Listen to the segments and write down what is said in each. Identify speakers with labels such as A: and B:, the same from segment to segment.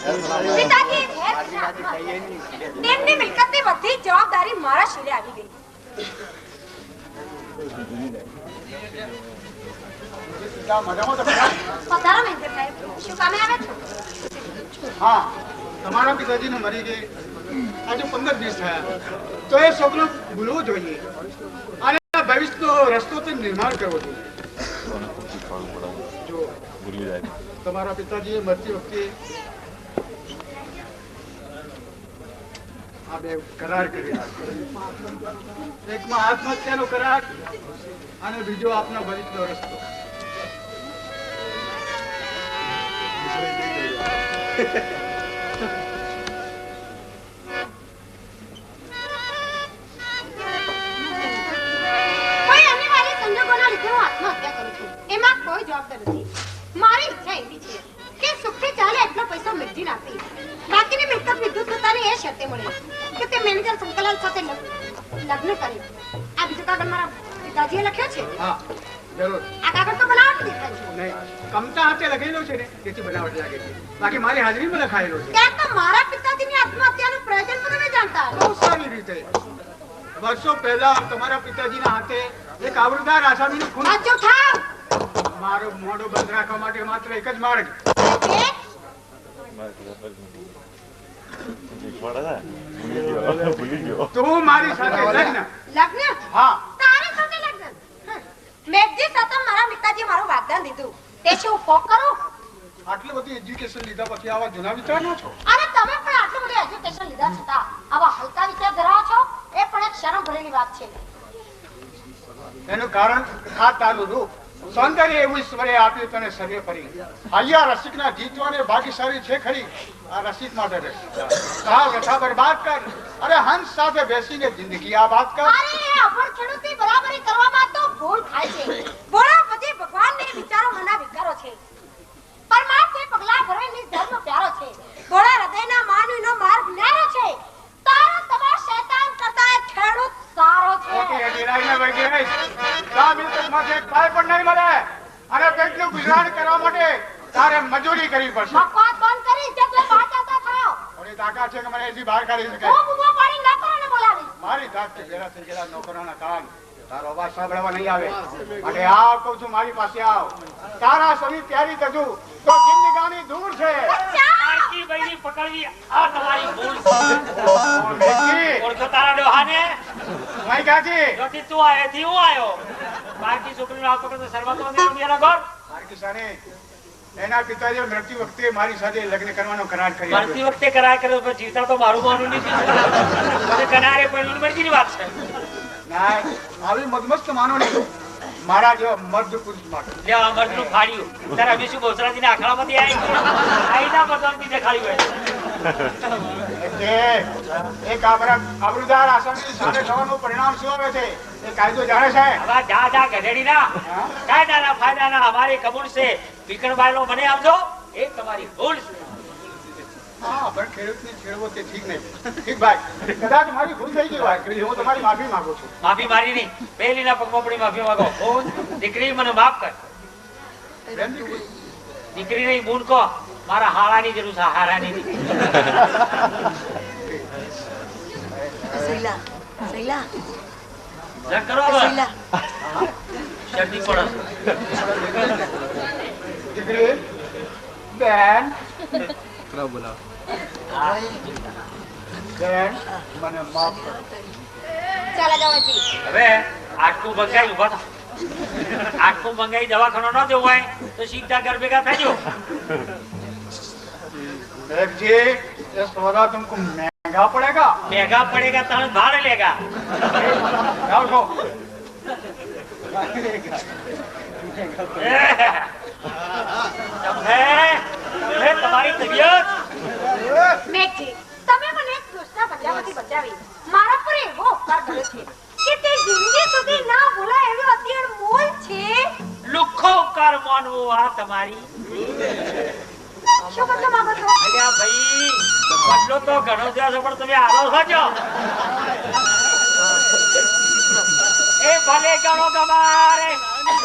A: પિતાજી તેમની મિલકતની બધી જવાબદારી મારા શિરે આવી ગઈ.
B: તમારા પિતાજીને મરી ગઈ. આજે પંદર દિવસ થયા. તો એ છોકરો ભૂલવો જોઈએ. અને આ ભવિષ્યનો રસ્તો તો નિર્માણ કરવો જોઈએ. તમારા પિતાજીએ મરતી વખતે આ બે કરાર
A: એમાં કોઈ જવાબદાર નથી. મારી ઈચ્છા એવી છે કે સુખથી ચાલે એટલો પૈસા મિર્જી નાખી બાકીની મિલકત વિદ્યુત પોતાની એ શરતે મળે. મેનેજર શંકરલાલ સાથે લગ્ન કર્યું. આ બીજો કાગળ મારા પિતાજીએ લખ્યો છે?
B: હા જરૂર.
A: આ કાગળ તો બનાવટ દેખાય
B: નહીં કમતા હાથે લખેલો છે ને તેથી બનાવટ લાગે છે. બાકી મારી હાજરીમાં લખાયેલો છે.
A: ત્યાં તો મારા પિતાજીની આત્મહત્યાનું પ્રયોજન પણ તમે જાણતા
B: બહુ સારી રીતે. વર્ષો પહેલા તમારા પિતાજીના હાથે એક આવૃતાર આસામીનું ખૂન
A: સાચું
B: મારો મોઢો બંધ રાખવા માટે માત્ર એક જ માર્ગ.
C: ભૂલી ગયો
B: તું મારી સાથે લગ્ન.
A: લગ્ન.
B: હા.
A: તારી સાથે લગ્ન? મેઘજી સાથે મારા પિતાજીએ મારું વાગદાન દીધું. તે શું હું ફોક કરું?
B: આટલી બધી એજ્યુકેશન લીધા પછી આવા જૂના વિચાર ના છો?
A: અને તમે પણ આટલું બધું એજ્યુકેશન લીધા છતાં આવા હલકા વિચાર ધરાવો છો? એ પણ એક શરમ ભરેલી વાત છે.
B: એનું કારણ આ તારું રૂપ સૌંદર્ય એવું ઈશ્વરે આપ્યું તને સર્વે ફરી અહીંયા રસિકના જીતવાને ભાગ્યશાળી છે ખરી. આ રસિક માટે રહે સાવ રથા બરબાદ કર. અરે હંસ સાથે બેસીને જિંદગી આબાદ કર.
A: અરે, એ અભણ ખેડૂતની બરાબરી કરવામાં તો ભૂલ થાય છે. ભોળા ભગવાન ને વિચારો મના વિકારો છે. પરમાત્મા પગલા ભરે ની ધર્મ પ્યારો છે. ભોળા હૃદયના માનવીનો
B: મિલકતમાંથી એક પાય પણ નહીં મળે. અને પેટનું ગુજરાન કરવા માટે તારે મજૂરી કરવી પડશે.
A: બકવાસ બંધ કરી ઇજ્જત લઈ બહાર ચાલતા થાઓ
B: થોડી તાકાત છે કે મને અહીંથી બહાર કાઢી શકાય.
A: હું બૂમો પાડી નોકરોને બોલાવીશ.
B: મારી જાતથી ભેગા થઈ ગયેલા નોકરોના કાન. તારો અવાજ સાંભળવા નહીં આવે. માટે આવ કહું છું મારી પાસે આવ. તારા સમી તૈયારી કરજો. તો જિંદગાની દૂર છે.
D: પારકી બૈરી પકડવી આ તમારી ભૂલ છે. ઓળખો. તારા ડોહાને.
B: માઈ કાકી.
D: જોતી તું આયેથી હું આયો બાકી છોકરીનો હાથ પકડતો શરમાતો ને રમ્યાના ઘર?
B: બાકી સાને એના પિતાજીએ મૃત્યુ વખતે મારી સાથે લગ્ન કરવાનો કરાર
D: કર્યો
B: મૃત્યુ
D: વખતે કરાર કર્યો પણ જીવતા તો મારું માનું નથી મને કનારે પણ મરજીની વાત છે.
B: ના આવી મદમસ્ત માનો નહીં મારા જેવા મર્દ પુરુષ માટે.
D: લે આ મરદનું ફાડ્યું તારે અમે શું બહુચરાજીને આખડામાંથી આવી આઈના બીજે ખાલી હોય.
B: એક આબરૂદાર થવાનું પરિણામ શું આવે છે? એ કાયદો જાણે છે?
D: હવે જા જા ગધેડી ના. કાયદાના ફાયદાના અમારી કબૂલ છે. વિકણભાઈનો મને આપજો. એ તમારી ભૂલ છે.
B: હા પણ ખેડૂતને છેડવો તે ઠીક નહીં. ઠીક ભાઈ. કદાચ મારી ભૂલ થઈ ગઈ હોય હું તમારી માફી માંગુ છું.
D: માફી મારી નહીં. પહેલીના પગમાં પડી માફી માંગો. દીકરી મને માફ કર.
B: બેન દીકરી,
D: દીકરી નહીં બૂન કહો. મારા હારાની જરૂર છે હારાની નહીં.
E: શૈલા શૈલા.
D: કરો હવે. શરદી પડે.
B: દીકરી બેન. બેન મને માફ કરો
A: ચાલા જવાજી
D: હવે આટલું બંગાઈ ઉભા થા આટલું બંગાઈ દવાખાનો ન જવું હોય તો સીધા ઘર ભેગા થજો
B: जी ये सौदा तुमको महंगा पड़ेगा
D: ભેગા પડેગા તને ભાડે લેગા
B: जाओ उठो
D: તમને તમને તમારી તબિયત
A: મેઘજી તમે મને એક દુષ્ટા બચાવવાથી બચાવી મારા પર એવો ઉપકાર કર્યો છે કે તે જિંદગી સુધી ના ભૂલાય એવી અત્યંત મોલ છે?
D: લુખ્ખો ઉપકાર માનવો આ તમારી.
A: શું બદલો માંગો છો?
D: અલ્યા ભાઈ બદલો તો ઘણો થયો છે પણ તમે આવો છો એ ભલે ગણો ગમારે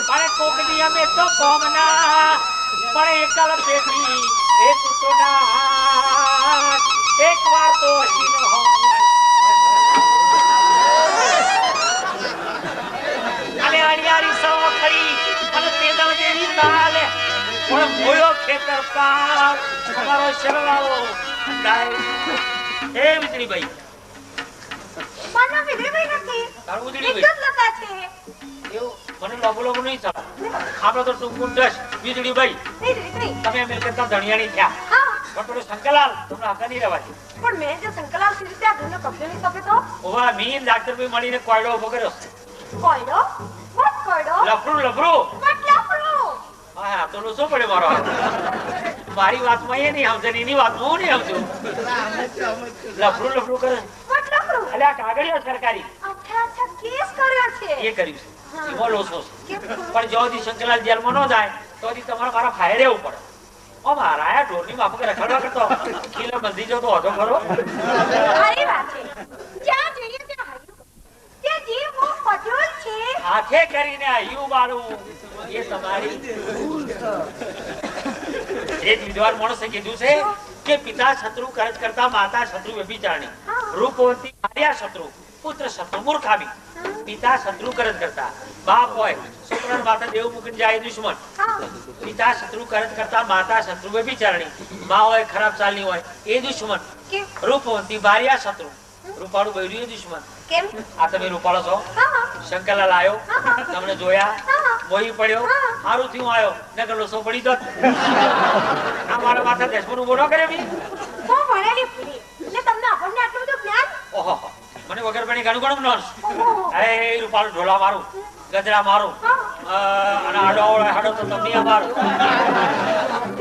D: પણ કોક અમે તો કોમના પણ એકલ એક વાર તો હસીનો અને અણિયારી ખરી અને તેદળ
A: જેવી તાલે. પણ
D: ખેતર પાર
A: અમારો શરણાવો એ
D: એવું? મને લોબો લોબો નહીં ચાલે આપણે તો ટૂંકું દસ
A: વીજળી ભાઈ.
D: તમે મિલકતના ધણિયાણી થયા. પણ પેલું શંકરલાલ તમને હકા નહીં રહેવા દે.
A: પણ મેં જે સંકલાલથી રીતે આ કબજો નહીં સોંપ્યો તો?
D: ઓવા મીન ડાક્ટરભાઈ મળીને કોયડો ઊભો કર્યો.
A: કોયડો? વોટ કોયડો.
D: લફરું લફરું
A: વોટ લાપડો
D: હા તો લો શું પડે મારો મારી વાતમાં એ નહીં સમજે એની વાતમાં હું નહીં આવજો? લફરું લફરું કરે. આ કાગળિયો સરકારી.
A: અચ્છા અચ્છા કેસ કર્યો છે?
D: એ કર્યું છે. લોસો છે. પણ જો દી શંકરલાલ જેલમાં ન જાય તો દી તમારે મારા ફાયર રહેવું પડે. ઓ મારા આ ઢોરની માફક રખડવા કરતો. કિલો બંધી જો તો હતો ખરો.
A: ખરી વાત છે. જ્યાં જઈએ ત્યાં હાર્યું. તે જીવ મો ફજૂલ છે.
D: હાથે કરીને આયુ બાળું. એ તમારી એક વિદ્વાન માણસે કીધું છે કે પિતા શત્રુ કરજ કરતા માતા શત્રુ વ્યભિચારણી રૂપવંતી ભાર્યા શત્રુ પુત્ર શત્રુ મૂર્ખામી. પિતા શત્રુ કરજ કરતા. બાપ હોય છોકરાને માતા દેવ મૂકીને જાય દુશ્મન. પિતા શત્રુ કરત કરતા માતા શત્રુ વ્યભિચારણી. મા હોય ખરાબ ચાલની હોય એ દુશ્મન. રૂપવંતી ભાર્યા શત્રુ. રૂપાળું બૈરું દુશ્મન.
A: કેમ?
D: આ તમે રૂપાળો છો? શંકરલાલ આવ્યો તમને જોયા. મોહી પડ્યો. સારું થયું આવ્યો નકર લોસો પડી દો આ મારા માથા દેશમાં ઊભો ન કરે બી.
A: હું ભણેલી? ભૂલી ને તમને આપણને આટલું બધું જ્ઞાન?
D: ઓહો મને વગર પણ ઘણું ઘણું નોંધ. અરે રૂપાળું ઢોલા મારું. ગજરા મારું. અને આડો આવડો હાડો તો તમને મારું.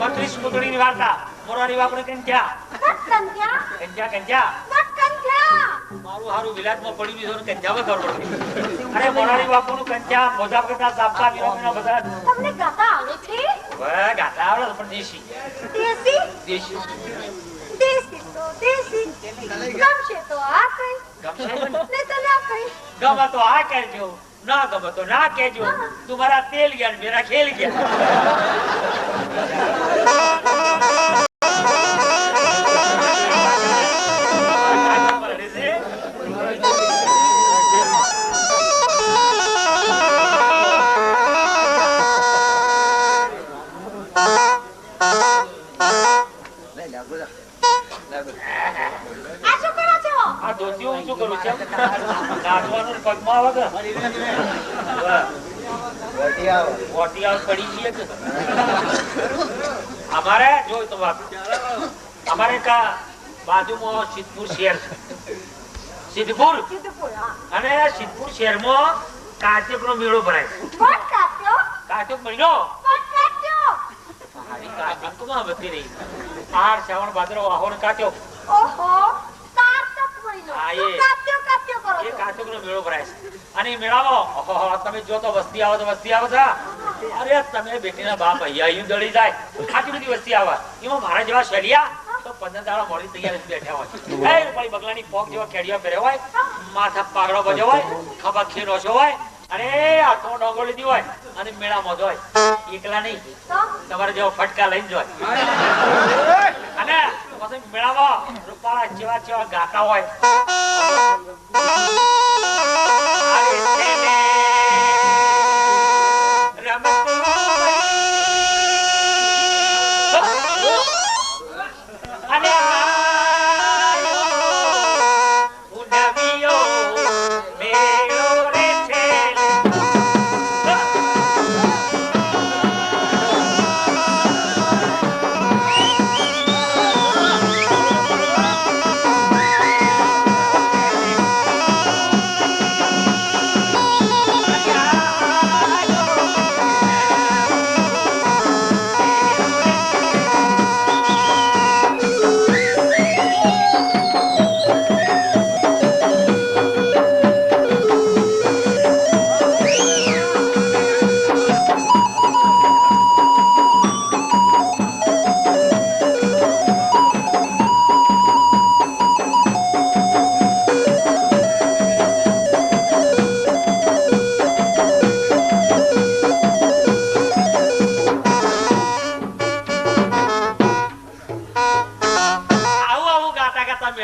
D: બત્રીસ પુતળીની વાર્તા. મોરારી
A: બાપુ કેમ
D: ક્યાં કંજ્યા
A: વટ
D: મારું હારું વિલાસમાં પડી ગયું ને કંચ્યા ખબર અરે મોરારી બાપુનું કંચ્યા મોજા કરતા સાપતા વિરામીના બધા.
A: તમને ગાતા આવડે છે?
D: હવે ગાતા આવડે પણ દેશી.
A: દેશી?
D: દેશી.
A: દેશી તો દેશી. ગમશે તો આ કઈ.
D: ગમશે ને?
A: ને તો કઈ.
D: ગમે તો આ કહેજો. ના ગમે તો ના કેજો તું મારા તેલ ગયા મેરા ખેલ ગયા નાચવાનું પગમાં આવે કે? વાહ. પડી છીએ અમારે જો તો વાત. અમારે કા બાજુમાં સિદ્ધપુર શહેર છે. સિદ્ધપુર?
A: સિદ્ધપુર
D: અને સિદ્ધપુર શહેરમાં કાર્તિકનો મેળો ભરાય કાર્તિક મહિનો કાર્તિકમાં બધી રહી. આર શ્રાવણ ભાદરવો વાહોર કાત્યો
A: ઓહો સાર્થક મહિનો
D: હા,
A: શું
D: એ.
A: કાપ્યો કાપ્યો કરો
D: એ મેળો ભરાય છે. અને મેળામાં તમે જો તો વસ્તી આવો તો વસ્તી આવો છે અરે, તમે બેટીના બાપ અહીંયા અહીં દળી જાય. આટલી બધી વસ્તી આવે. એમાં મારા જેવા શેલિયા તો લીધી હોય, અને મેળામાં જ એકલા નહીં. તમારે જેવો ફટકા લઈને જોય અને પછી મેળામાં રૂપાળા જેવા જેવા ગાતા હોય.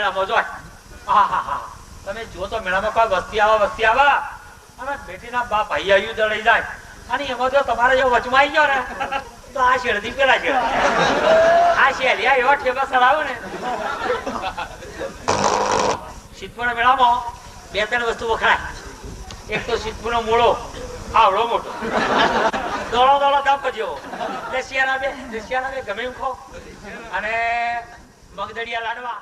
D: મેળામાં જોય. તમે જો તો મેળામાં કોઈ વસ્તી આવા વસ્તી આવા? અને બેટીના બાપ ભાઈ આવ્યું દળી જાય. અને એમાં જો તમારે જો વચમાં ગયો ને, તો આ શેરથી પેલા શેર આ શેરિયા એવા ઠેબા સડાવો ને. સિદ્ધપુરના મેળામાં બે ત્રણ વસ્તુ વખણાય. એક તો સિદ્ધપુરનો મૂળો, આવડો મોટો. દોડો દોડો દાપ જેવો દેશિયાના બે, દશિયાના બે ગમે ખો અને મગદડિયા લાડવા.